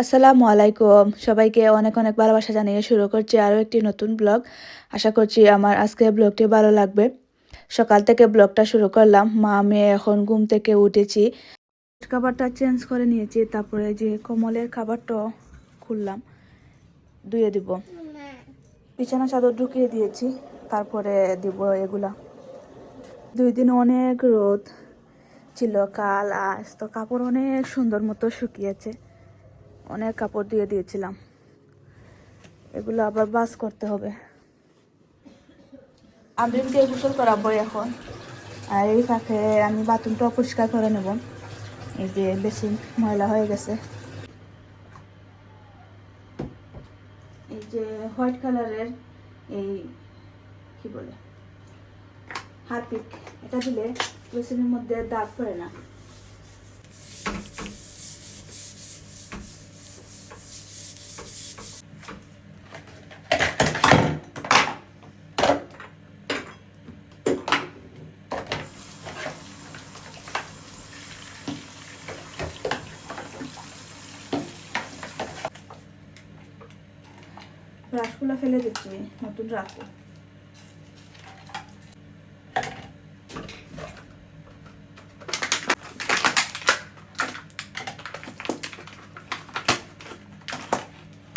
আসসালামু আলাইকুম। সবাইকে অনেক অনেক ভালোবাসা জানিয়ে শুরু করছি আরও একটি নতুন ব্লগ। আশা করছি আমার আজকের ব্লগটি ভালো লাগবে। সকাল থেকে ব্লগটা শুরু করলাম। মা মেয়ে এখন ঘুম থেকে উঠেছি। খাবারটা চেঞ্জ করে নিয়েছি। তারপরে যে কমলের খাবারটাও খুললাম, ধুয়ে দিব। বিছানা চাদর ঢুকিয়ে দিয়েছি। তারপরে দিব এগুলা। দুই দিন অনেক রোদ ছিল, কাল আজ তো কাপড় অনেক সুন্দর মতো শুকিয়েছে। অনেক কাপড় দিয়ে দিয়েছিলাম। এগুলো আবার বাস করতে হবে। আমরিনকে গোসল করাবো এখন। আর এই ফাঁকে আমি বাথরুমটা পরিষ্কার করে নেব। এই যে বেশি ময়লা হয়ে গেছে। এই যে হোয়াইট কালারের এই কি বলে? হারপিক। এটা দিলে বেসিনের মধ্যে দাগ পড়ে না। ব্রাশগুলো ফেলে দিচ্ছি নতুন রাখো।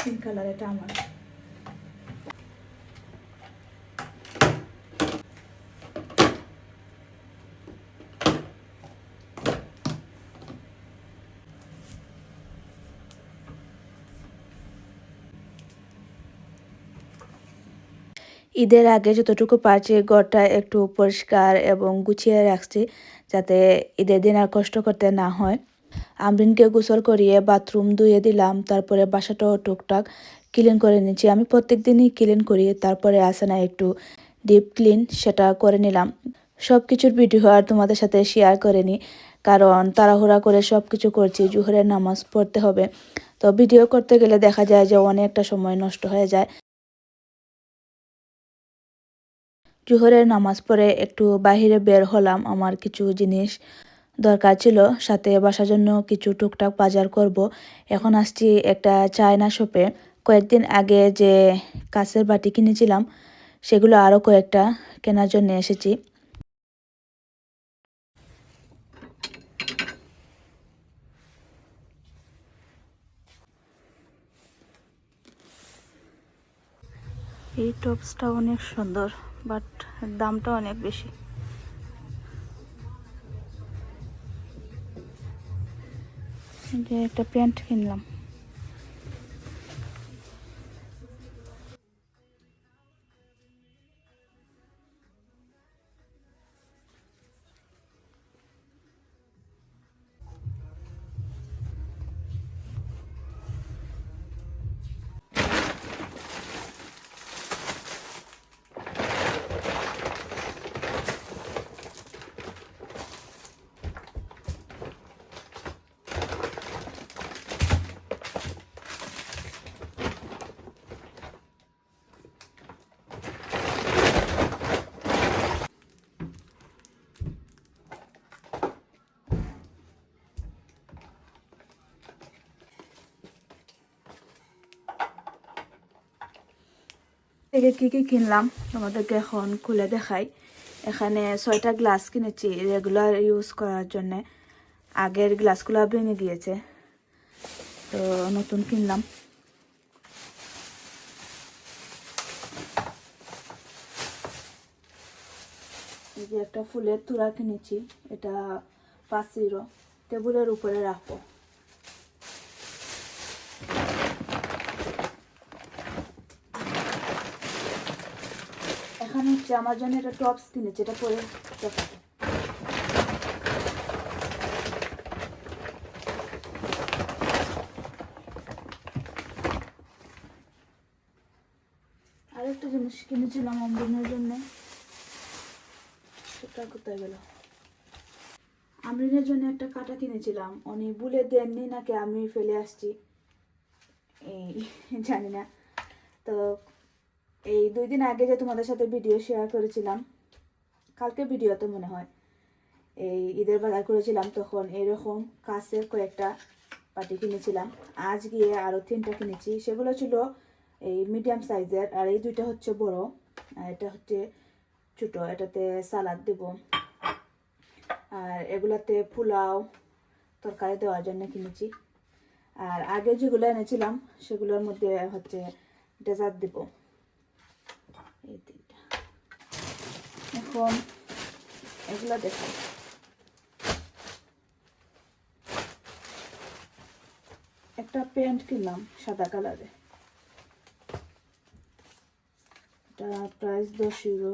পিঙ্ক কালার এটা আমার। ঈদের আগে যতটুকু পারছি ঘরটা একটু পরিষ্কার এবং গুছিয়ে রাখছি যাতে ঈদের দিন আর কষ্ট করতে না হয়। আমরিনকে গোসল করিয়ে বাথরুম ধুয়ে দিলাম, তারপরে বাসাটাও টুকটাক ক্লিন করে নিচ্ছি আমি প্রত্যেক দিনই ক্লিন করি, তারপরে আসে না একটু ডিপ ক্লিন, সেটা করে নিলাম। সব কিছুর ভিডিও আর তোমাদের সাথে শেয়ার করে নিই, কারণ তাড়াহুড়া করে সব কিছু করছি, জুহরের নামাজ পড়তে হবে। তো ভিডিও করতে গেলে দেখা যায় যে অনেকটা সময় নষ্ট হয়ে যায়। জোহরের নামাজ পড়ে একটু বাহিরে বের হলাম, আমার কিছু জিনিস দরকার ছিল, সাথে বাসার জন্য কিছু টুকটাক বাজার করব। এখন আসছি একটা চায়না শপে। কয়েকদিন আগে যে কাছের বাটি কিনেছিলাম, সেগুলো আরও কয়েকটা কেনার জন্য এসেছি। এই টপসটা অনেক সুন্দর। বাট দামটা অনেক বেশি। একটা প্যান্ট কিনলাম। থেকে কী কী কিনলাম, তোমাদেরকে এখন খুলে দেখাই। এখানে ছয়টা গ্লাস কিনেছি রেগুলার ইউজ করার জন্যে। আগের গ্লাসগুলো ভেঙে গিয়েছে, তো নতুন কিনলাম। এই যে একটা ফুলের তুরা কিনেছি, এটা পাঁচ টেবিলের উপরে রাখব এখানে হচ্ছে আমার জন্য একটা টপস কিনেছে, এটা পরে দেখাবো। আরেকটা জিনিস কিনেছিলাম অমরিনের জন্য। সেটা কোথায় গেল? আমরিনের জন্য একটা কাটা কিনেছিলাম। উনি বলে দেননি নাকি আমি ফেলে আসছি। এই, জানি না। তো এই দুই দিন আগে যে তোমাদের সাথে ভিডিও শেয়ার করেছিলাম, কালকে ভিডিওতে মনে হয়, এই ঈদের বাজার করেছিলাম, তখন এরকম কাছের কয়েকটা পাটি কিনেছিলাম। আজ গিয়ে আরও তিনটা কিনেছি। সেগুলো ছিল এই মিডিয়াম সাইজের আর এই দুইটা হচ্ছে বড়, আর এটা হচ্ছে ছোটো, এটাতে সালাদ দেব। আর এগুলাতে পোলাও তরকারি দেওয়ার জন্য কিনেছি। আর আগে যেগুলো এনেছিলাম, সেগুলোর মধ্যে হচ্ছে ডেজার্ট দেব এই তিনটা এখন এগুলো দেখাই একটা প্যান্ট কিনলাম সাদা কালারে এটা প্রাইস দশ ইউরো।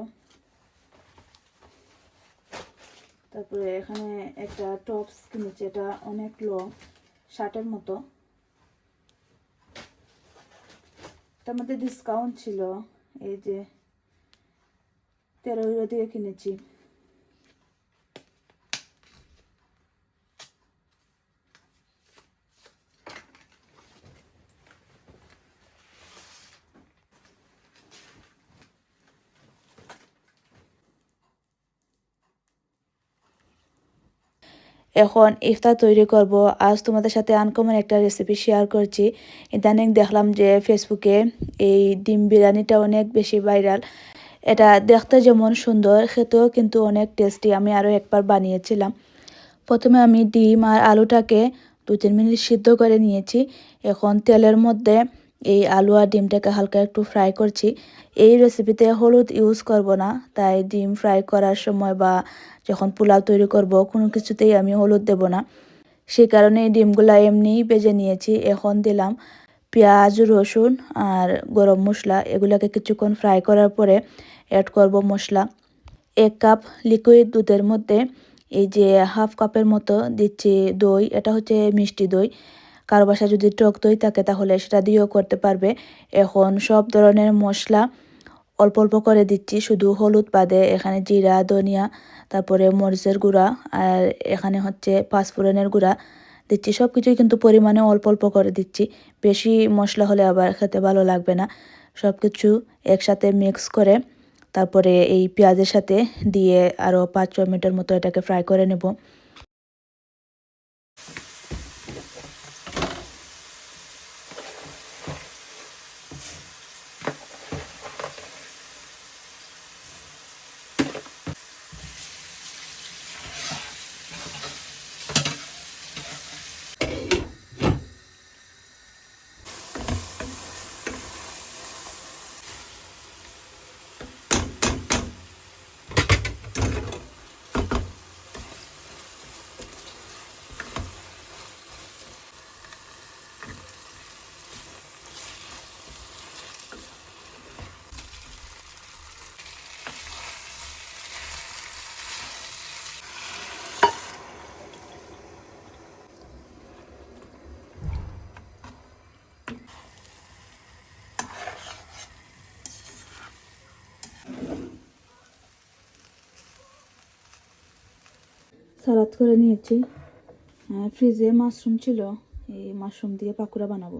তারপরে এখানে একটা টপস কিনেছি, এটা অনেক লো, শার্টের মতো। তার মধ্যে ডিসকাউন্ট ছিল, এই যে তেরো ইউরো দিয়ে কিনেছি। এখন ইফতার তৈরি করব। আজ তোমাদের সাথে আনকমন একটা রেসিপি শেয়ার করছি। ইদানিং দেখলাম যে ফেসবুকে এই ডিম বিরিয়ানিটা অনেক বেশি ভাইরাল এটা দেখতে যেমন সুন্দর, খেতেও কিন্তু অনেক টেস্টি আমি আরও একবার বানিয়েছিলাম। প্রথমে আমি ডিম আর আলুটাকে দু তিন মিনিট সিদ্ধ করে নিয়েছি। এখন তেলের মধ্যে এই আলু আর ডিমটাকে হালকা একটু ফ্রাই করছি। এই রেসিপিতে হলুদ ইউজ করব না, তাই ডিম ফ্রাই করার সময় বা যখন পোলাও তৈরি করব, কোনো কিছুতেই আমি হলুদ দেব না। সেই কারণে ডিমগুলো এমনিই বেজে নিয়েছি। এখন দিলাম পেঁয়াজ, রসুন আর গরম মশলা, এগুলোকে কিছুক্ষণ ফ্রাই করার পরে অ্যাড করব মশলা। এক কাপ লিকুইড দুধের মধ্যে এই যে হাফ কাপের মতো দিচ্ছি দই, এটা হচ্ছে মিষ্টি দই। কারও বাসায় যদি টক দই থাকে তাহলে সেটা দিয়েও করতে পারবে। এখন সব ধরনের মশলা অল্প অল্প করে দিচ্ছি, শুধু হলুদ বাদে এখানে জিরা, ধনিয়া, তারপরে মরিচের গুঁড়া আর এখানে হচ্ছে পাঁচফোড়নের গুঁড়া। দিচ্ছি। সব কিছুই কিন্তু পরিমাণে অল্প অল্প করে দিচ্ছি। বেশি মশলা হলে আবার খেতে ভালো লাগবে না। সব কিছু একসাথে মিক্স করে তারপরে এই পেঁয়াজের সাথে দিয়ে আরও পাঁচ ছ মিনিটের মতো এটাকে ফ্রাই করে নেব। সালাদ করে নিয়েছি। ফ্রিজে মাশরুম ছিল এই মাশরুম দিয়ে পাকুড়া বানাবো।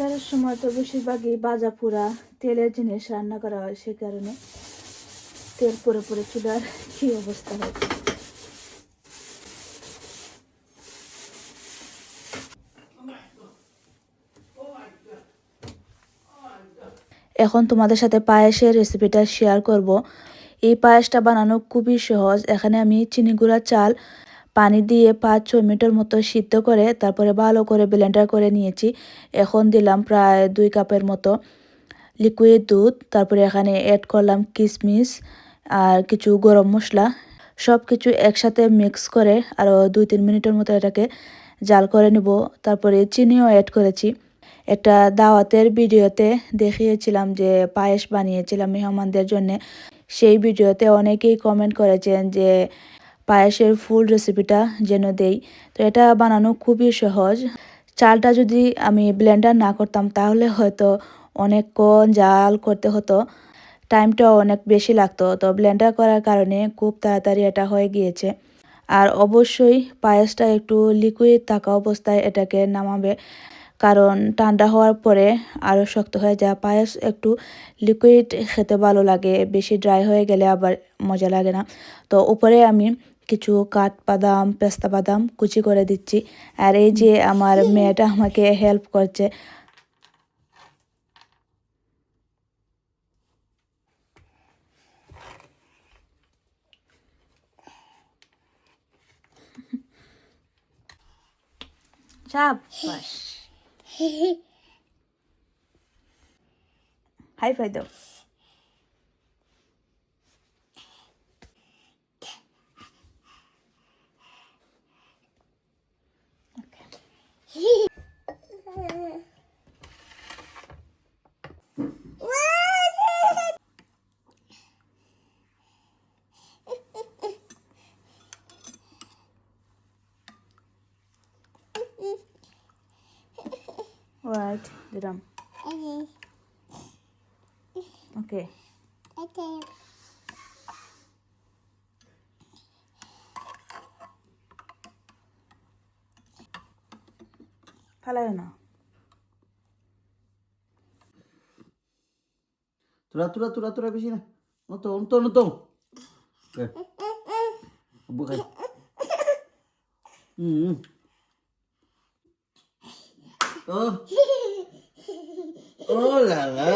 ইফতারের সময় তো বেশিরভাগই বাজা পোড়া তেলের জিনিস রান্না করা হয়, সে কারণে তেল পরে পরে চুলার কি অবস্থা হয়েছে। এখন তোমাদের সাথে পায়েসের রেসিপিটা শেয়ার করব। এই পায়েসটা বানানো খুবই সহজ। এখানে আমি চিনি গুঁড়া চাল পানি দিয়ে পাঁচ ছ মিনিটের মতো সিদ্ধ করে তারপরে ভালো করে ব্লেন্ডার করে নিয়েছি। এখন দিলাম প্রায় দুই কাপের মতো লিকুইড দুধ, তারপরে এখানে অ্যাড করলাম কিশমিশ আর কিছু গরম মশলা। সব কিছু একসাথে মিক্স করে আরও দুই, তিন মিনিটের মতো এটাকে জাল করে নিব। তারপরে চিনিও অ্যাড করেছি। একটা দাওয়াতের ভিডিওতে দেখিয়েছিলাম যে পায়েস বানিয়েছিলাম মেহমানদের জন্য। সেই ভিডিওতে অনেকেই কমেন্ট করেছেন যে পায়েসের ফুল রেসিপিটা যেন দেই। তো এটা বানানো খুবই সহজ। চালটা যদি আমি ব্লেন্ডার না করতাম, তাহলে হয়তো অনেকক্ষণ জাল করতে হতো। টাইমটাও অনেক বেশি লাগতো। তো ব্লেন্ডার করার কারণে খুব তাড়াতাড়ি এটা হয়ে গিয়েছে। আর অবশ্যই পায়েসটা একটু লিকুইড থাকা অবস্থায় এটাকে নামাবে। কারণ ঠান্ডা হওয়ার পরে আরও শক্ত হয়ে যায় পায়েস একটু লিকুইড খেতে ভালো লাগে। বেশি ড্রাই হয়ে গেলে আবার মজা লাগে না। তো উপরে আমি কিছু কাঠ বাদাম পেস্তা বাদাম কুচি করে দিচ্ছি। আর এই যে আমার মেয়েটা আমাকে হেল্প করছে। হাই ফাই দাও Right, দিলাম ওকে ফালায় না তোরা তোরা তোরা তোরা বেশি না নতো নতো নতো আব্বু খাই হুম ও ও লা লা